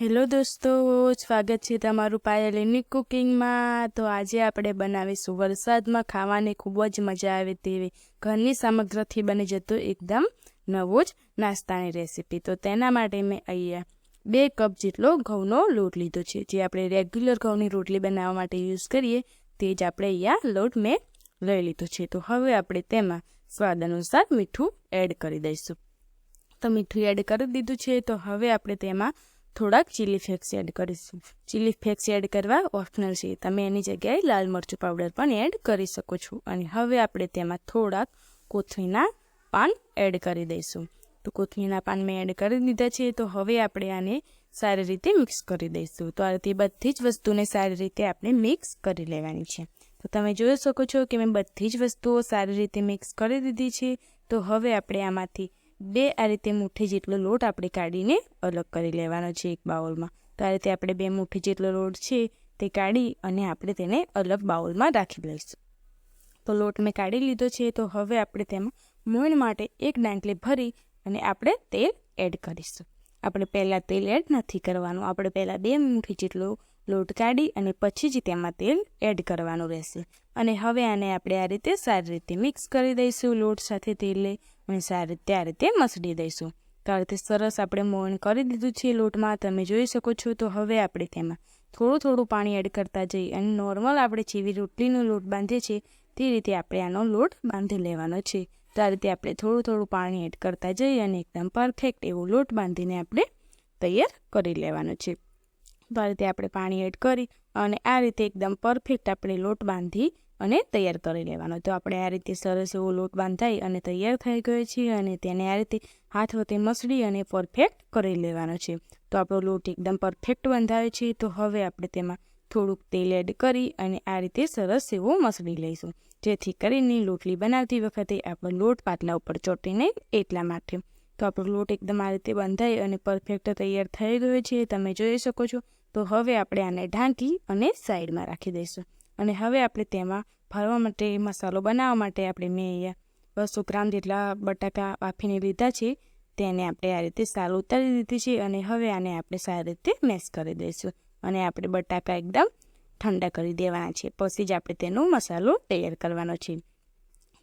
Hello દોસ્તો, સ્વાગત છે તમારું પાયલની કુકિંગમાં. તો આજે આપણે બનાવીશું વરસાદમાં ખાવાની ખૂબ જ મજા આવે તેવી. ઘરની સામગ્રીથી બની જતું એકદમ નવો જ નાસ્તાની રેસીપી. તો તેના માટે મેં અહીંયા બે કપ જેટલો ઘઉંનો લોટ લીધો છે. જે આપણે રેગ્યુલર ઘઉંની રોટલી બનાવવા માટે યુઝ કરીએ, તે જ આપણે અહીંયા લોટ મેં લઈ લીધો છે. તો હવે આપણે તેમાં સ્વાદ અનુસાર મીઠું એડ કરી દઈશું. તો મીઠું એડ કરી દીધું છે. તો હવે આપણે તેમાં થોડાક ચીલી ફ્લેક્સ એડ કરીશું. ચીલી ફ્લેક્સ એડ કરવા ઓપ્શનલ છે. તમે એની જગ્યાએ લાલ મરચું પાવડર પણ એડ કરી શકો છો. અને હવે આપણે તેમાં થોડાક કોથમીના પાન એડ કરી દઈશું. તો કોથમીના પાન મેં એડ કરી દીધા છે. તો હવે આપણે આને સારી રીતે મિક્સ કરી દઈશું. તો આ બધી જ વસ્તુને સારી રીતે આપણે મિક્સ કરી લેવાની છે. તો તમે જોઈ શકો છો કે મેં બધી જ વસ્તુઓ સારી રીતે મિક્સ કરી દીધી છે. તો હવે આપણે આમાંથી બે, આ રીતે મુઠ્ઠી જેટલો લોટ આપણે કાઢીને અલગ કરી લેવાનો છે એક બાઉલમાં. તો આ રીતે આપણે બે મુઠ્ઠી જેટલો લોટ છે તે કાઢી અને આપણે તેને અલગ બાઉલમાં રાખી લઈશું. તો લોટ મેં કાઢી લીધો છે, તો હવે આપણે તેમાં મોણ માટે એક ડાંકલી ભરી અને આપણે તેલ એડ કરીશું. આપણે પહેલાં તેલ એડ નથી કરવાનું. આપણે પહેલાં બે મુઠ્ઠી જેટલો લોટ કાઢી અને પછી જ તેમાં તેલ એડ કરવાનું રહેશે. અને હવે આને આપણે આ રીતે સારી રીતે મિક્સ કરી દઈશું લોટ સાથે તેલ અને સારી રીતે આ રીતે મસળી દઈશું. તો આ સરસ આપણે મોણ કરી દીધું છે લોટમાં. તમે જોઈ શકો છો તો હવે આપણે તેમાં થોડું થોડું પાણી એડ કરતા જઈ અને નોર્મલ આપણે જેવી રોટલીનો લોટ બાંધીએ છીએ તે રીતે આપણે આનો લોટ બાંધી લેવાનો છે. તો આ રીતે આપણે થોડું થોડું પાણી એડ કરતા જઈ અને એકદમ પરફેક્ટ એવો લોટ બાંધીને આપણે તૈયાર કરી લેવાનો છે. તો આ રીતે આપણે પાણી એડ કરી અને આ રીતે એકદમ પરફેક્ટ આપણે લોટ બાંધી અને તૈયાર કરી લેવાનો. તો આપણે આ રીતે સરસ એવો લોટ બાંધાઈ અને તૈયાર થઈ ગયો છે અને તેને આ રીતે હાથ વતે મસળી અને પરફેક્ટ કરી લેવાનો છે. તો આપણો લોટ એકદમ પરફેક્ટ બંધાયો છે. તો હવે આપણે તેમાં થોડુંક તેલ એડ કરી અને આ રીતે સરસ એવો મસળી લઈશું. જેથી કરીને લોટલી બનાવતી વખતે આપણો લોટ પાટલા ઉપર ચોંટીને એટલા માટે. તો આપણો લોટ એકદમ આ રીતે બંધાઈ અને પરફેક્ટ તૈયાર થઈ ગયો છે. તમે જોઈ શકો છો તો હવે આપણે આને ઢાંકી અને સાઈડમાં રાખી દઈશું. અને હવે આપણે તેમાં ભરવા માટે મસાલો બનાવવા માટે આપણે મેં અહીંયા બસો ગ્રામ જેટલા બટાકા બાફીને લીધા છે, તેને આપણે આ રીતે સારું ઉતારી દીધી છે અને હવે આને આપણે સારી રીતે મેશ કરી દઈશું. અને આપણે બટાકા એકદમ ઠંડા કરી દેવાના છે, પછી જ આપણે તેનો મસાલો તૈયાર કરવાનો છે.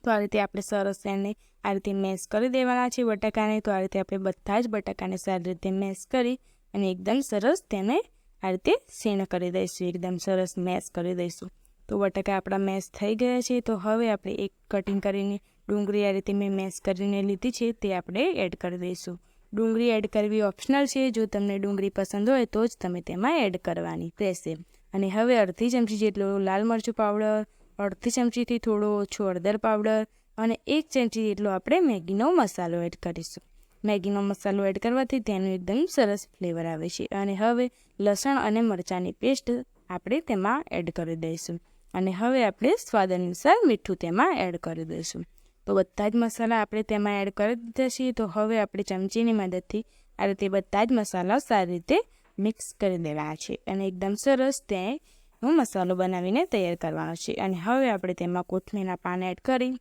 તો આ રીતે આપણે સરસ એને આ રીતે મેશ કરી દેવાના છે બટાકાને. તો આ રીતે આપણે બધા જ બટાકાને સારી રીતે મેશ કરી અને એકદમ સરસ તેને આ રીતે શેણ કરી દઈશું, એકદમ સરસ મેશ કરી દઈશું. તો બટાકા આપણા મેશ થઈ ગયા છે, તો હવે આપણે એક કટિંગ કરીને ડુંગળી આ રીતે મેં મેશ કરીને લીધી છે, તે આપણે એડ કરી દઈશું. ડુંગળી એડ કરવી ઓપ્શનલ છે, જો તમને ડુંગળી પસંદ હોય તો જ તમે તેમાં એડ કરવાની રહેશે. અને હવે અડધી ચમચી જેટલો લાલ મરચું પાવડર, અડધી ચમચીથી થોડો ઓછો હળદર પાવડર અને એક ચમચી જેટલો આપણે મેગીનો મસાલો એડ કરીશું. મેગીનો મસાલો એડ કરવાથી તેનું એકદમ સરસ ફ્લેવર આવે છે. અને હવે લસણ અને મરચાંની પેસ્ટ આપણે તેમાં એડ કરી દઈશું. અને હવે આપણે સ્વાદ અનુસાર મીઠું તેમાં એડ કરી દઈશું. તો બધા જ મસાલા આપણે તેમાં એડ કરી દીધા છીએ. તો હવે આપણે ચમચીની મદદથી આ રીતે બધા જ મસાલા સારી રીતે મિક્સ કરી દેવાના છે. અને એકદમ સરસ તેનો મસાલો બનાવીને તૈયાર કરવાનો છે. અને હવે આપણે તેમાં કોથમીરના પાન એડ કરી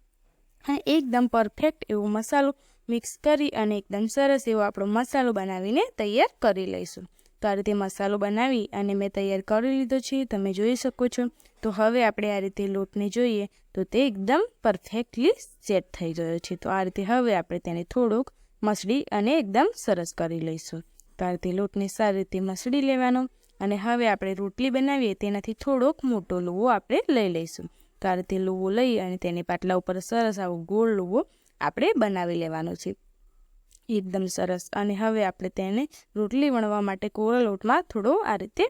અને એકદમ પરફેક્ટ એવો મસાલો મિક્સ કરી અને એકદમ સરસ એવો આપણો મસાલો બનાવીને તૈયાર કરી લઈશું. તો આ રીતે મસાલો બનાવી અને મેં તૈયાર કરી લીધો છે, તમે જોઈ શકો છો. તો હવે આપણે આ રીતે લોટને જોઈએ તો તે એકદમ પરફેક્ટલી સેટ થઈ ગયો છે. તો આ રીતે હવે આપણે તેને થોડુંક મસળી અને એકદમ સરસ કરી લઈશું. તો આ રીતે લોટને સારી રીતે મસળી લેવાનો અને હવે આપણે રોટલી બનાવીએ તેનાથી થોડોક મોટો લોવો આપણે લઈ લઈશું. તો આ રીતે લોવો લઈ અને તેને પાટલા ઉપર સરસ આવો ગોળ લુવો આપણે બનાવી લેવાનો છે. એકદમ સરસ. અને હવે આપણે તેને રોટલી વણવા માટે કોરા લોટમાં થોડો આ રીતે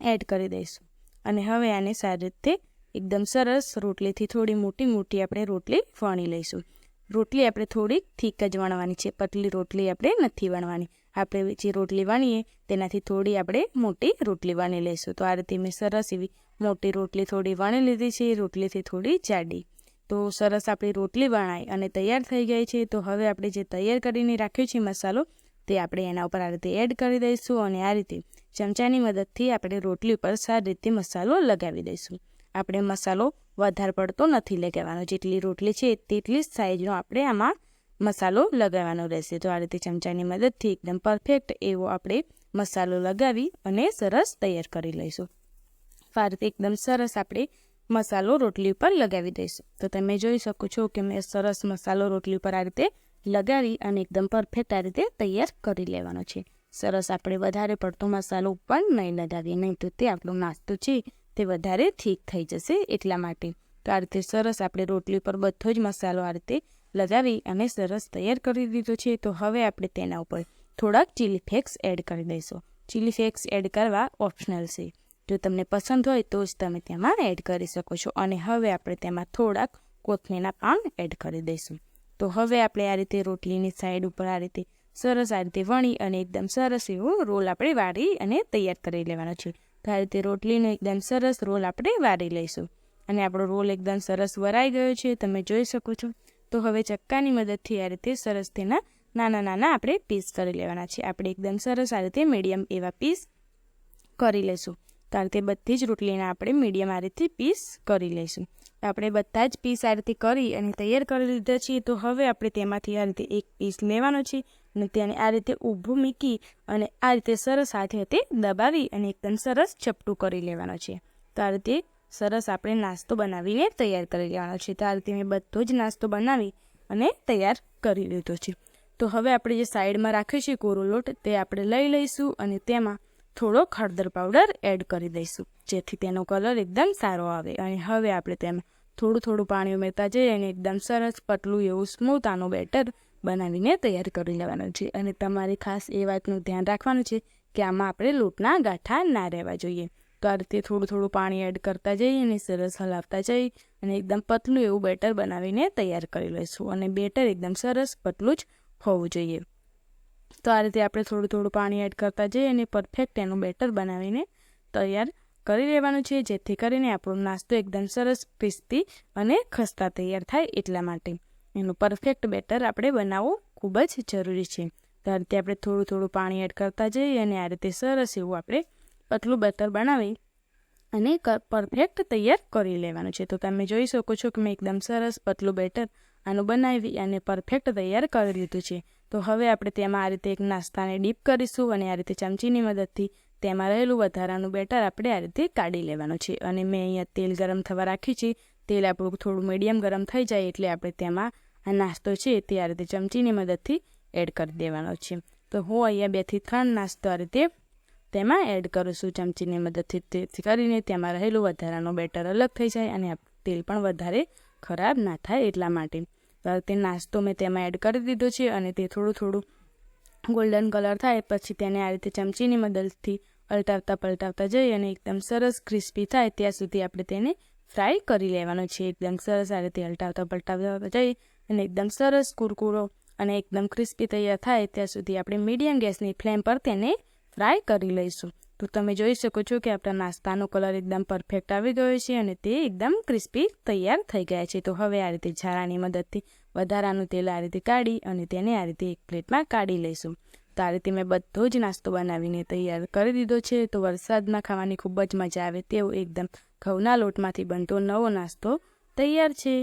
એડ કરી દઈશું. અને હવે આને સારી રીતે એકદમ સરસ રોટલીથી થોડી મોટી મોટી આપણે રોટલી વણી લઈશું. રોટલી આપણે થોડીક થીક જ વણવાની છે. પતલી રોટલી આપણે નથી વણવાની. આપણે જે રોટલી વણીએ તેનાથી થોડી આપણે મોટી રોટલી વણી લઈશું. તો આ રીતે મેં સરસ એવી મોટી રોટલી થોડી વણી લીધી છે. રોટલીથી થોડી જાડી. તો સરસ આપણી રોટલી વણાઈ અને તૈયાર થઈ ગઈ છે. તો હવે આપણે જે તૈયાર કરીને રાખ્યો છે મસાલો, તે આપણે એના ઉપર આ રીતે એડ કરી દઈશું અને આ રીતે ચમચાની મદદથી આપણે રોટલી ઉપર સારી રીતે મસાલો લગાવી દઈશું. આપણે મસાલો વધારે પડતો નથી લગાવવાનો જેટલી રોટલી છે તેટલી જ સાઈઝનો આપણે આમાં મસાલો લગાવવાનો રહેશે. તો આ રીતે ચમચાની મદદથી એકદમ પરફેક્ટ એવો આપણે મસાલો લગાવી અને સરસ તૈયાર કરી લઈશું. આ એકદમ સરસ આપણે મસાલો રોટલી ઉપર લગાવી દઈશું. તો તમે જોઈ શકો છો કે મેં સરસ મસાલો રોટલી ઉપર આ રીતે લગાવી અને એકદમ પરફેક્ટ આ રીતે તૈયાર કરી લેવાનો છે. સરસ આપણે વધારે પડતો મસાલો પણ નહીં લગાવીએ, નહીં તો તે આપણો નાસ્તો છે તે વધારે ઠીક થઈ જશે એટલા માટે. તો આ રીતે સરસ આપણે રોટલી પર બધો જ મસાલો આ રીતે લગાવી અને સરસ તૈયાર કરી દીધો છે. તો હવે આપણે તેના ઉપર થોડાક ચીલી ફ્લેક્સ એડ કરી દઈશું. ચીલી ફ્લેક્સ એડ કરવા ઓપ્શનલ છે. જો તમને પસંદ હોય તો જ તમે તેમાં એડ કરી શકો છો. અને હવે આપણે તેમાં થોડાક કોથમીરના પાન એડ કરી દઈશું. તો હવે આપણે આ રીતે રોટલીની સાઈડ ઉપર આ રીતે સરસ આ રીતે વણી અને એકદમ સરસ એવો રોલ આપણે વાળી અને તૈયાર કરી લેવાનો છે. તો આ રીતે રોટલીનો એકદમ સરસ રોલ આપણે વાળી લઈશું. અને આપણો રોલ એકદમ સરસ વરાઈ ગયો છે, તમે જોઈ શકો છો. તો હવે ચક્કાની મદદથી આ રીતે સરસ તેના નાના નાના આપણે પીસ કરી લેવાના છે. આપણે એકદમ સરસ આ રીતે મીડિયમ એવા પીસ કરી લઈશું. તો તે બધી જ રોટલીને આપણે મીડિયમ આ પીસ કરી લઈશું. આપણે બધા જ પીસ આ રીતે કરી અને તૈયાર કરી લીધા છીએ, તો હવે આપણે તેમાંથી આ રીતે એક પીસ લેવાનો છે અને તેને આ રીતે ઊભું મૂકી અને આ રીતે સરસ હાથે હાથે દબાવી અને એકદમ સરસ ચપટું કરી લેવાનો છે. તો આ રીતે સરસ આપણે નાસ્તો બનાવીને તૈયાર કરી લેવાનો છે. તો આ રીતે મેં બધો જ નાસ્તો બનાવી અને તૈયાર કરી લીધો છે. તો હવે આપણે જે સાઈડમાં રાખ્યો છે કોરો લોટ તે આપણે લઈ લઈશું અને તેમાં થોડો હળદર પાવડર એડ કરી દઈશું, જેથી તેનો કલર એકદમ સારો આવે. અને હવે આપણે તેમાં થોડું થોડું પાણી ઉમેરતા જઈએ અને એકદમ સરસ પતલું એવું સ્મૂથ આનું બેટર બનાવીને તૈયાર કરી લેવાનું છે. અને તમારે ખાસ એ વાતનું ધ્યાન રાખવાનું છે કે આમાં આપણે લોટના ગાંઠા ના રહેવા જોઈએ. તો આ રીતે થોડું થોડું પાણી એડ કરતા જઈએ અને સરસ હલાવતા જઈ અને એકદમ પતલું એવું બેટર બનાવીને તૈયાર કરી લઈશું. અને બેટર એકદમ સરસ પતલું જ હોવું જોઈએ. તો આ રીતે આપણે થોડું થોડું પાણી એડ કરતા જઈએ અને પરફેક્ટ એનું બેટર બનાવીને તૈયાર કરી લેવાનું છે, જેથી કરીને આપણો નાસ્તો એકદમ સરસ ક્રિસ્પી અને ખસ્તા તૈયાર થાય એટલા માટે. એનું પરફેક્ટ બેટર આપણે બનાવવું ખૂબ જ જરૂરી છે. તો આ રીતે આપણે થોડું થોડું પાણી એડ કરતા જઈએ અને આ રીતે સરસ એવું આપણે પતલું બેટર બનાવી અને પરફેક્ટ તૈયાર કરી લેવાનું છે. તો તમે જોઈ શકો છો કે મેં એકદમ સરસ પતલું બેટર આનું બનાવી અને પરફેક્ટ તૈયાર કરી લીધું છે. તો હવે આપણે તેમાં આ રીતે એક નાસ્તાને ડીપ કરીશું અને આ રીતે ચમચીની મદદથી તેમાં રહેલું વધારાનું બેટર આપણે આ રીતે કાઢી લેવાનું છે. અને મેં અહીંયા તેલ ગરમ થવા રાખ્યું છે. તેલ આપણું થોડું મીડિયમ ગરમ થઈ જાય એટલે આપણે તેમાં આ નાસ્તો છે તે આ રીતે ચમચીની મદદથી એડ કરી દેવાનો છે. તો હું અહીંયા બેથી ત્રણ નાસ્તો આ રીતે તેમાં એડ કરું છું ચમચીની મદદથી. તેથી કરીને તેમાં રહેલું વધારાનું બેટર અલગ થઈ જાય અને તેલ પણ વધારે ખરાબ ના થાય એટલા માટે. તે નાસ્તો મેં તેમાં એડ કરી દીધો છે અને તે થોડું થોડું ગોલ્ડન કલર થાય, પછી તેને આ રીતે ચમચીની મદદથી અલટાવતા પલટાવતા જઈ અને એકદમ સરસ ક્રિસ્પી થાય, ત્યાં સુધી આપણે તેને ફ્રાય કરી લેવાનો છે. એકદમ સરસ આ રીતે હલટાવતા પલટાવતા જઈ અને એકદમ સરસ કુરકુરો અને એકદમ ક્રિસ્પી તૈયાર થાય, ત્યાં સુધી આપણે મીડિયમ ગેસની ફ્લેમ પર તેને ફ્રાય કરી લઈશું. તો તમે જોઈ શકો છો કે આપણા નાસ્તાનો કલર એકદમ પરફેક્ટ આવી ગયો છે અને તે એકદમ ક્રિસ્પી તૈયાર થઈ ગયા છે. તો હવે આ રીતે ઝારાની મદદથી વધારાનું તેલ આ રીતે કાઢી અને તેને આ રીતે એક પ્લેટમાં કાઢી લઈશું. તો આ રીતે મેં બધો જ નાસ્તો બનાવીને તૈયાર કરી દીધો છે. તો વરસાદમાં ખાવાની ખૂબ જ મજા આવે તેવો એકદમ ઘઉંના લોટમાંથી બનતો નવો નાસ્તો તૈયાર છે.